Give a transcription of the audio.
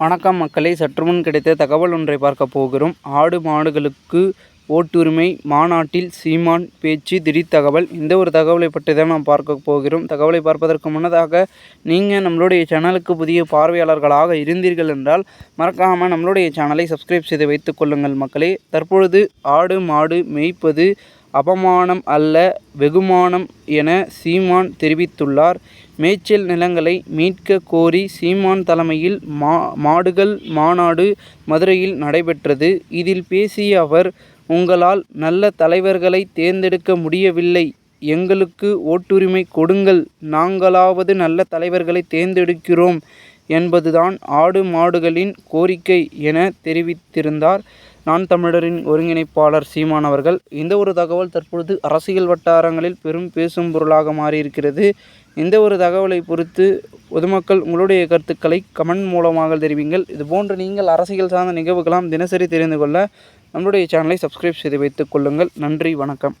வணக்கம் மக்களை சற்றுமுன் கிடைத்த தகவல் ஒன்றை பார்க்க போகிறோம். ஆடு மாடுகளுக்கு ஓட்டுரிமை மாநாட்டில் சீமான் பேச்சு திடீர் தகவல் இந்த ஒரு தகவலை பற்றி தான் நாம் பார்க்க போகிறோம். தகவலை பார்ப்பதற்கு முன்னதாக நீங்கள் நம்மளுடைய சேனலுக்கு புதிய பார்வையாளர்களாக இருந்தீர்கள் என்றால் மறக்காமல் நம்மளுடைய சேனலை சப்ஸ்கிரைப் செய்து வைத்துக் கொள்ளுங்கள் மக்களே. தற்பொழுது ஆடு மாடு மேய்ப்பது அபமானம் அல்ல வெகுமானம் என சீமான் தெரிவித்துள்ளார். மேய்ச்சல் நிலங்களை மீட்க கோரி சீமான் தலைமையில் மா மாடுகள் மாநாடு மதுரையில் நடைபெற்றது. இதில் பேசிய அவர் உங்களால் நல்ல தலைவர்களை தேர்ந்தெடுக்க முடியவில்லை. எங்களுக்கு ஓட்டுரிமை கொடுங்கள். நாங்களாவது நல்ல தலைவர்களை தேர்ந்தெடுக்கிறோம். என்பதுதான் ஆடு மாடுகளின் கோரிக்கை என தெரிவித்திருந்தார். நான் தமிழரின் ஒருங்கிணைப்பாளர் சீமான் அவர்கள். இந்த ஒரு தகவல் தற்பொழுது அரசியல் வட்டாரங்களில் பெரும் பேசும் பொருளாக மாறியிருக்கிறது. இந்த ஒரு தகவலை பொறுத்து பொதுமக்கள் உங்களுடைய கருத்துக்களை கமெண்ட் மூலமாக தெரிவிங்கள். இதுபோன்று நீங்கள் அரசியல் சார்ந்த நிகழ்வுகளாம் தினசரி தெரிந்து கொள்ள நம்மளுடைய சேனலை சப்ஸ்கிரைப் செய்து வைத்துக் கொள்ளுங்கள். நன்றி வணக்கம்.